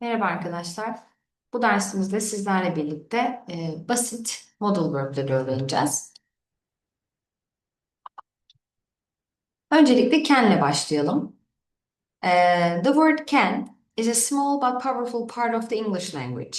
Merhaba arkadaşlar. Bu dersimizde sizlerle birlikte e, basit modal verb'leri öğreneceğiz. Öncelikle can'le başlayalım. E, the word can is a small but powerful part of the English language.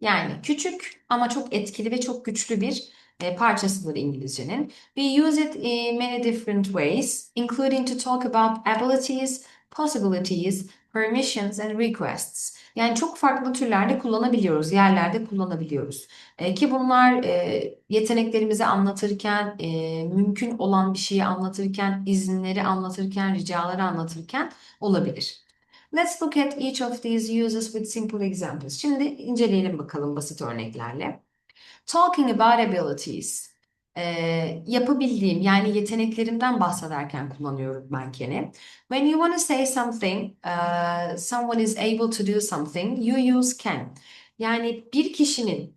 Yani küçük ama çok etkili ve çok güçlü bir e, parçasıdır İngilizcenin. We use it in many different ways, including to talk about abilities, possibilities, permissions and requests. Yani çok farklı türlerde kullanabiliyoruz, yerlerde kullanabiliyoruz. E, ki bunlar e, yeteneklerimizi anlatırken, e, mümkün olan bir şeyi anlatırken, izinleri anlatırken, ricaları anlatırken olabilir. Let's look at each of these uses with simple examples. Şimdi inceleyelim bakalım basit örneklerle. Talking about abilities. Ee, yapabildiğim yani yeteneklerimden bahsederken kullanıyorum ben can'i. When you want to say something, uh, someone is able to do something, you use can. Yani bir kişinin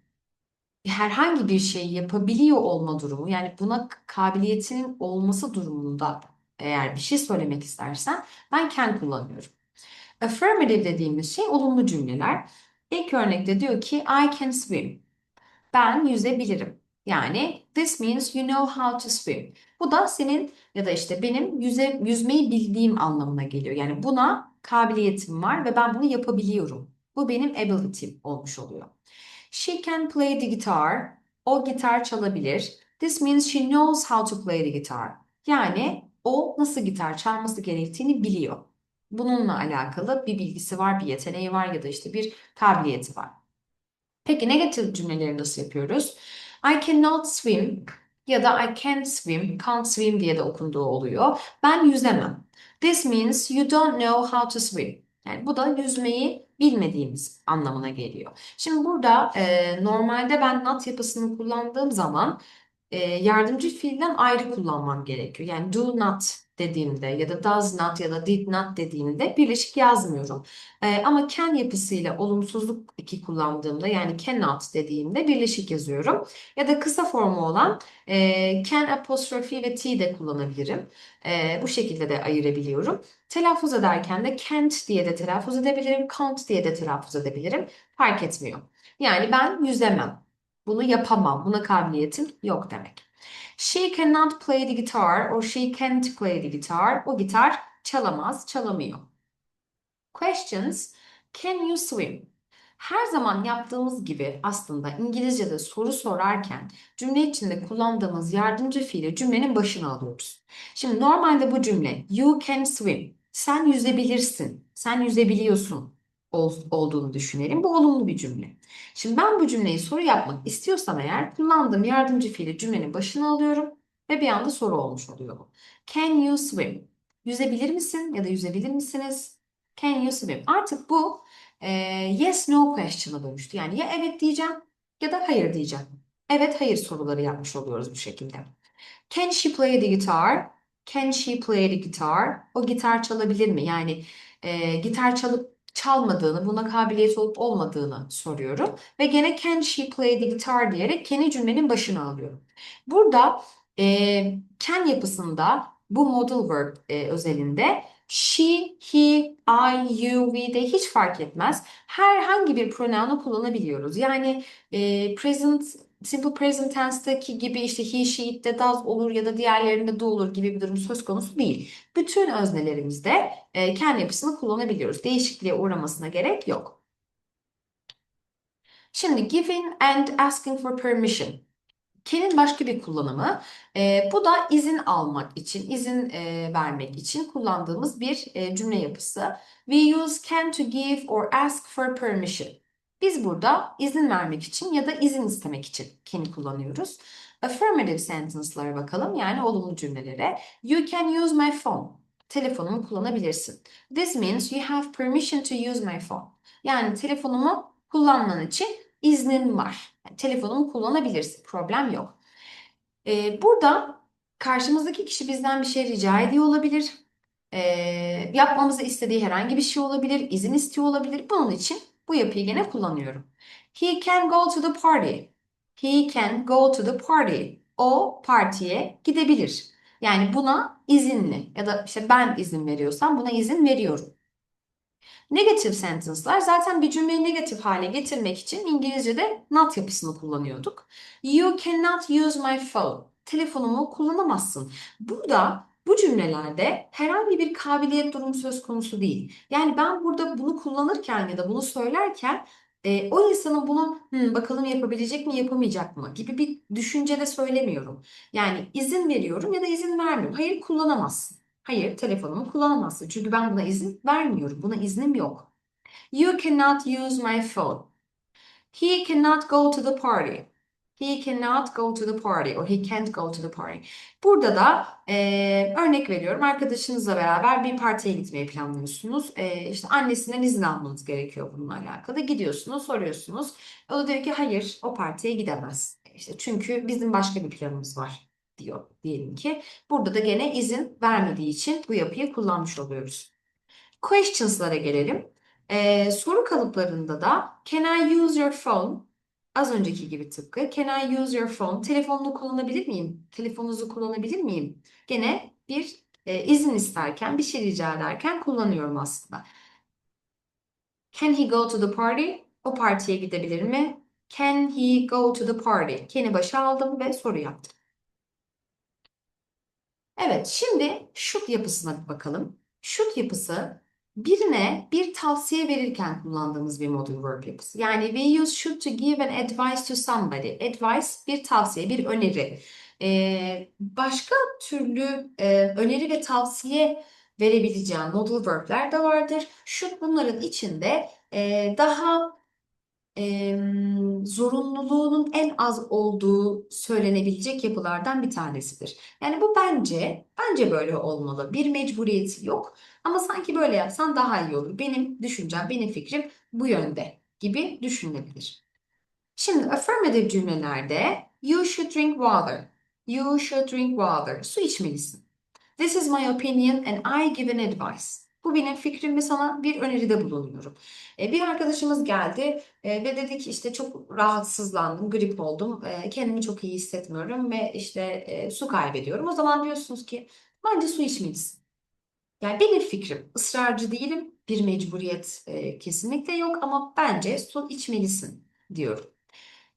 herhangi bir şeyi yapabiliyor olma durumu, yani buna kabiliyetinin olması durumunda eğer bir şey söylemek istersen ben can kullanıyorum. Affirmative dediğimiz şey olumlu cümleler. İlk örnekte diyor ki I can swim. Ben yüzebilirim. Yani this means you know how to swim. Bu da senin ya da işte benim yüze, yüzmeyi bildiğim anlamına geliyor. Yani buna kabiliyetim var ve ben bunu yapabiliyorum. Bu benim ability'm olmuş oluyor. She can play the guitar. O gitar çalabilir. This means she knows how to play the guitar. Yani o nasıl gitar çalması gerektiğini biliyor. Bununla alakalı bir bilgisi var, bir yeteneği var ya da işte bir kabiliyeti var. Peki negatif cümleleri nasıl yapıyoruz? I cannot swim ya da I can't swim, can't swim diye de okunduğu oluyor. Ben yüzemem. This means you don't know how to swim. Yani bu da yüzmeyi bilmediğimiz anlamına geliyor. Şimdi burada e, normalde ben not yapısını kullandığım zaman e, yardımcı fiilden ayrı kullanmam gerekiyor. Yani do not dediğimde ya da does not ya da did not dediğimde birleşik yazmıyorum. E, ama can yapısıyla olumsuzluk iki kullandığımda yani cannot dediğimde birleşik yazıyorum. Ya da kısa formu olan e, can apostrofi ve t de kullanabilirim. E, bu şekilde de ayırabiliyorum. Telaffuz ederken de can't diye de telaffuz edebilirim, can't diye de telaffuz edebilirim. Fark etmiyor. Yani ben yüzemem. Bunu yapamam. Buna kabiliyetim yok demek. She cannot play the guitar or she can't play the guitar. O gitar çalamaz, çalamıyor. Questions. Can you swim? Her zaman yaptığımız gibi aslında İngilizce'de soru sorarken cümle içinde kullandığımız yardımcı fiili cümlenin başına alıyoruz. Şimdi normalde bu cümle you can swim. Sen yüzebilirsin. Sen yüzebiliyorsun olduğunu düşünelim. Bu olumlu bir cümle. Şimdi ben bu cümleyi soru yapmak istiyorsam eğer kullandığım yardımcı fiili cümlenin başına alıyorum ve bir anda soru olmuş oluyor. Can you swim? Yüzebilir misin ya da yüzebilir misiniz? Can you swim? Artık bu e, yes no question'a dönüştü. Yani ya evet diyeceğim ya da hayır diyeceğim. Evet hayır soruları yapmış oluyoruz bu şekilde. Can she play the guitar? Can she play the guitar? O gitar çalabilir mi? Yani e, gitar çalıp çalmadığını, buna kabiliyet olup olmadığını soruyorum. Ve gene can she play the guitar diyerek can'i cümlenin başına alıyorum. Burada e, can yapısında bu modal verb e, özelinde she, he, I, you, we de hiç fark etmez. Herhangi bir pronounu kullanabiliyoruz. Yani e, present simple present tense'deki gibi işte he, she, it de does olur ya da diğerlerinde do olur gibi bir durum söz konusu değil. Bütün öznelerimizde e, kendi yapısını kullanabiliyoruz. Değişikliğe uğramasına gerek yok. Şimdi giving and asking for permission. Can'in başka bir kullanımı. E, bu da izin almak için, izin e, vermek için kullandığımız bir e, cümle yapısı. We use can to give or ask for permission. Biz burada izin vermek için ya da izin istemek için can'i kullanıyoruz. Affirmative sentence'lara bakalım yani olumlu cümlelere. You can use my phone. Telefonumu kullanabilirsin. This means you have permission to use my phone. Yani telefonumu kullanman için iznin var. Yani telefonumu kullanabilirsin. Problem yok. Ee, burada karşımızdaki kişi bizden bir şey rica ediyor olabilir. Ee, yapmamızı istediği herhangi bir şey olabilir. izin istiyor olabilir. Bunun için bu yapıyı gene kullanıyorum. He can go to the party. He can go to the party. O partiye gidebilir. Yani buna izinli ya da işte ben izin veriyorsam buna izin veriyorum. Negative sentence'lar zaten bir cümleyi negatif hale getirmek için İngilizce'de not yapısını kullanıyorduk. You cannot use my phone. Telefonumu kullanamazsın. Burada bu cümlelerde herhangi bir kabiliyet durumu söz konusu değil. Yani ben burada bunu kullanırken ya da bunu söylerken e, o insanın bunu "Hmm, bakalım yapabilecek mi yapamayacak mı gibi bir düşüncede söylemiyorum. Yani izin veriyorum ya da izin vermiyorum. Hayır kullanamazsın. Hayır, telefonumu kullanamazsın. Çünkü ben buna izin vermiyorum. Buna iznim yok. You cannot use my phone. He cannot go to the party. He cannot go to the party or he can't go to the party. Burada da e, örnek veriyorum. Arkadaşınızla beraber bir partiye gitmeyi planlıyorsunuz. E, işte annesinden izin almanız gerekiyor bununla alakalı. Gidiyorsunuz, soruyorsunuz. O da diyor ki hayır, o partiye gidemez. İşte çünkü bizim başka bir planımız var diyor diyelim ki. Burada da gene izin vermediği için bu yapıyı kullanmış oluyoruz. Questions'lara gelelim. Ee, soru kalıplarında da Can I use your phone? Az önceki gibi tıpkı. Can I use your phone? Telefonunu kullanabilir miyim? Telefonunuzu kullanabilir miyim? Gene bir e, izin isterken, bir şey rica ederken kullanıyorum aslında. Can he go to the party? O partiye gidebilir mi? Can he go to the party? Can'i başa aldım ve soru yaptım. Evet, şimdi should yapısına bakalım. Should yapısı birine bir tavsiye verirken kullandığımız bir modal verb yapısı. Yani we use should to give an advice to somebody. Advice bir tavsiye, bir öneri. Ee, başka türlü e, öneri ve tavsiye verebileceğim modal verb'ler de vardır. Should bunların içinde e, daha e, zorunluluğunun en az olduğu söylenebilecek yapılardan bir tanesidir. Yani bu bence, bence böyle olmalı. Bir mecburiyeti yok ama sanki böyle yapsan daha iyi olur. Benim düşüncem, benim fikrim bu yönde gibi düşünülebilir. Şimdi affirmative cümlelerde you should drink water. You should drink water. Su içmelisin. This is my opinion and I give an advice. Bu benim fikrim ve sana bir öneride bulunuyorum. E, bir arkadaşımız geldi e, ve dedi ki işte çok rahatsızlandım, grip oldum, e, kendimi çok iyi hissetmiyorum ve işte e, su kaybediyorum. O zaman diyorsunuz ki bence su içmelisin. Yani benim fikrim, ısrarcı değilim, bir mecburiyet e, kesinlikle yok ama bence su içmelisin diyorum.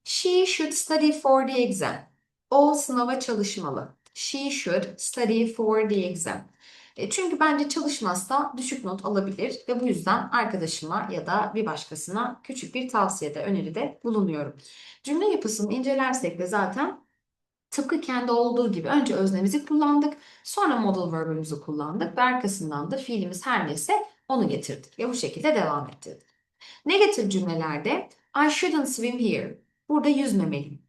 She should study for the exam. O sınava çalışmalı. She should study for the exam. E, çünkü bence çalışmazsa düşük not alabilir ve bu yüzden arkadaşıma ya da bir başkasına küçük bir tavsiyede, öneride bulunuyorum. Cümle yapısını incelersek de zaten tıpkı kendi olduğu gibi önce öznemizi kullandık, sonra modal verb'imizi kullandık ve arkasından da fiilimiz her neyse onu getirdik ve bu şekilde devam ettirdik. Negatif cümlelerde I shouldn't swim here. Burada yüzmemeliyim.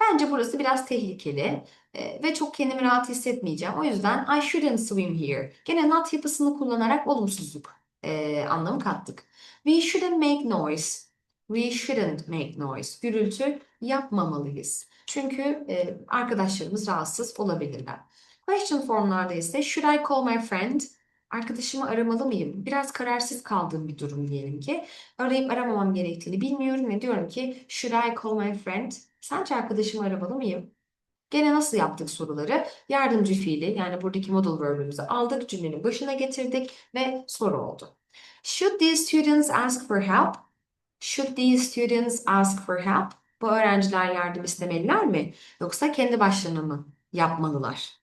Bence burası biraz tehlikeli e, ve çok kendimi rahat hissetmeyeceğim. O yüzden I shouldn't swim here. Gene not yapısını kullanarak olumsuzluk e, anlamı kattık. We shouldn't make noise. We shouldn't make noise. Gürültü yapmamalıyız. Çünkü e, arkadaşlarımız rahatsız olabilirler. Question formlarda ise should I call my friend? Arkadaşımı aramalı mıyım? Biraz kararsız kaldığım bir durum diyelim ki. Arayıp aramamam gerektiğini bilmiyorum ve diyorum ki should I call my friend? Sence arkadaşımı aramalı mıyım? Gene nasıl yaptık soruları? Yardımcı fiili yani buradaki modal verb'imizi aldık, cümlenin başına getirdik ve soru oldu. Should these students ask for help? Should these students ask for help? Bu öğrenciler yardım istemeliler mi? Yoksa kendi başlarına mı yapmalılar?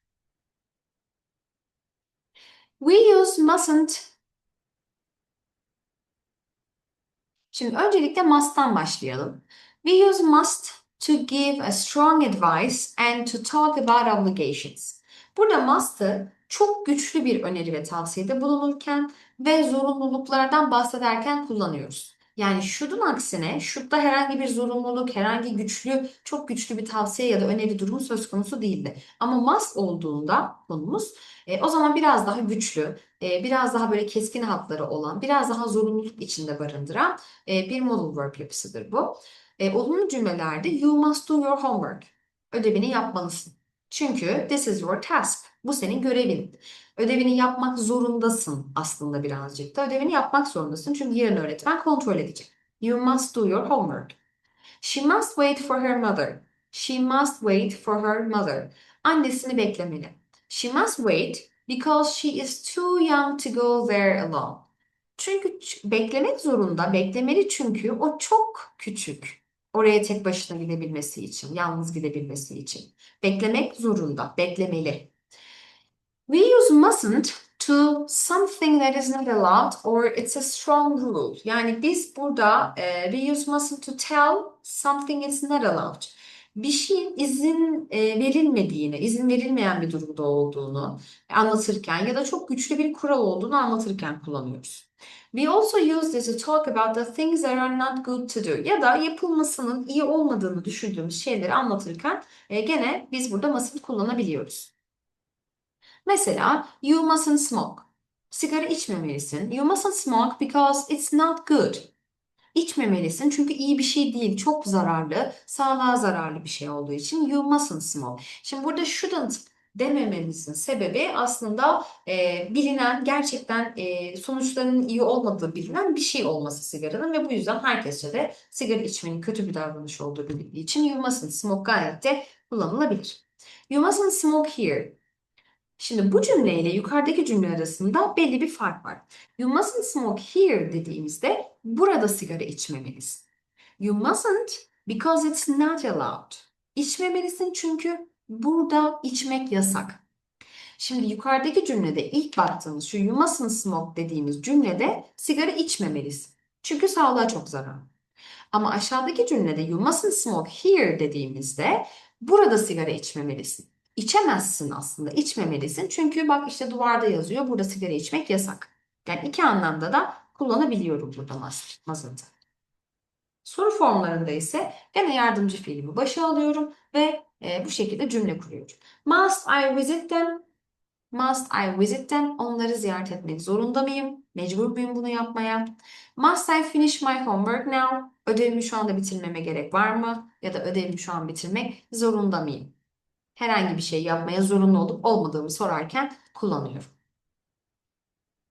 We use mustn't. Şimdi öncelikle must'tan başlayalım. We use must to give a strong advice and to talk about obligations. Burada must'ı çok güçlü bir öneri ve tavsiyede bulunurken ve zorunluluklardan bahsederken kullanıyoruz. Yani should'un aksine should'da herhangi bir zorunluluk, herhangi güçlü, çok güçlü bir tavsiye ya da öneri durumu söz konusu değildi. Ama must olduğunda konumuz e, o zaman biraz daha güçlü, e, biraz daha böyle keskin hatları olan, biraz daha zorunluluk içinde barındıran e, bir modal verb yapısıdır bu. E, olumlu cümlelerde you must do your homework. Ödevini yapmalısın. Çünkü this is your task. Bu senin görevin. Ödevini yapmak zorundasın aslında birazcık da. Ödevini yapmak zorundasın çünkü yarın öğretmen kontrol edecek. You must do your homework. She must wait for her mother. She must wait for her mother. Annesini beklemeli. She must wait because she is too young to go there alone. Çünkü beklemek zorunda, beklemeli çünkü o çok küçük. Oraya tek başına gidebilmesi için, yalnız gidebilmesi için. Beklemek zorunda, beklemeli. We use mustn't to something that is not allowed or it's a strong rule. Yani biz burada e, we use mustn't to tell something is not allowed. Bir şeyin izin e, verilmediğini, izin verilmeyen bir durumda olduğunu anlatırken ya da çok güçlü bir kural olduğunu anlatırken kullanıyoruz. We also use this to talk about the things that are not good to do ya da yapılmasının iyi olmadığını düşündüğümüz şeyleri anlatırken e, gene biz burada mustn't kullanabiliyoruz. Mesela you mustn't smoke. Sigara içmemelisin. You mustn't smoke because it's not good. İçmemelisin çünkü iyi bir şey değil, çok zararlı, sağlığa zararlı bir şey olduğu için you mustn't smoke. Şimdi burada shouldn't demememizin sebebi aslında e, bilinen, gerçekten e, sonuçlarının iyi olmadığı bilinen bir şey olması sigaranın ve bu yüzden herkesçe de sigara içmenin kötü bir davranış olduğu bilindiği için you mustn't smoke gayet de kullanılabilir. You mustn't smoke here. Şimdi bu cümleyle yukarıdaki cümle arasında belli bir fark var. You mustn't smoke here dediğimizde burada sigara içmemelisin. You mustn't because it's not allowed. İçmemelisin çünkü burada içmek yasak. Şimdi yukarıdaki cümlede ilk baktığımız şu you mustn't smoke dediğimiz cümlede sigara içmemelisin. Çünkü sağlığa çok zararlı. Ama aşağıdaki cümlede you mustn't smoke here dediğimizde burada sigara içmemelisin. İçemezsin aslında, içmemelisin. Çünkü bak işte duvarda yazıyor, burada sigara içmek yasak. Yani iki anlamda da kullanabiliyorum burada mustn't'ı. Soru formlarında ise gene yardımcı fiilimi başa alıyorum ve e, bu şekilde cümle kuruyorum. Must I visit them? Must I visit them? Onları ziyaret etmek zorunda mıyım? Mecbur muyum bunu yapmaya? Must I finish my homework now? Ödevimi şu anda bitirmeme gerek var mı? Ya da ödevimi şu an bitirmek zorunda mıyım? Herhangi bir şey yapmaya zorunlu olup olmadığımı sorarken kullanıyorum.